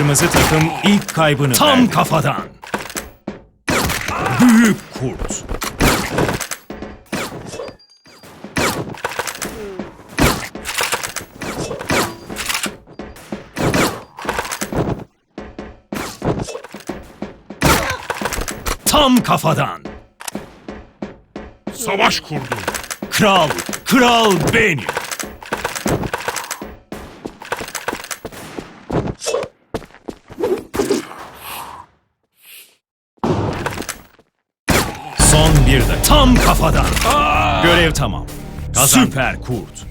Kırmızı takım ilk kaybını Tam verdi. kafadan. Büyük kurt. Tam kafadan. Savaş kurdu. Kral, kral benim. Son bir dakika. Tam kafadan. Görev tamam. Kazan. Süper kurt.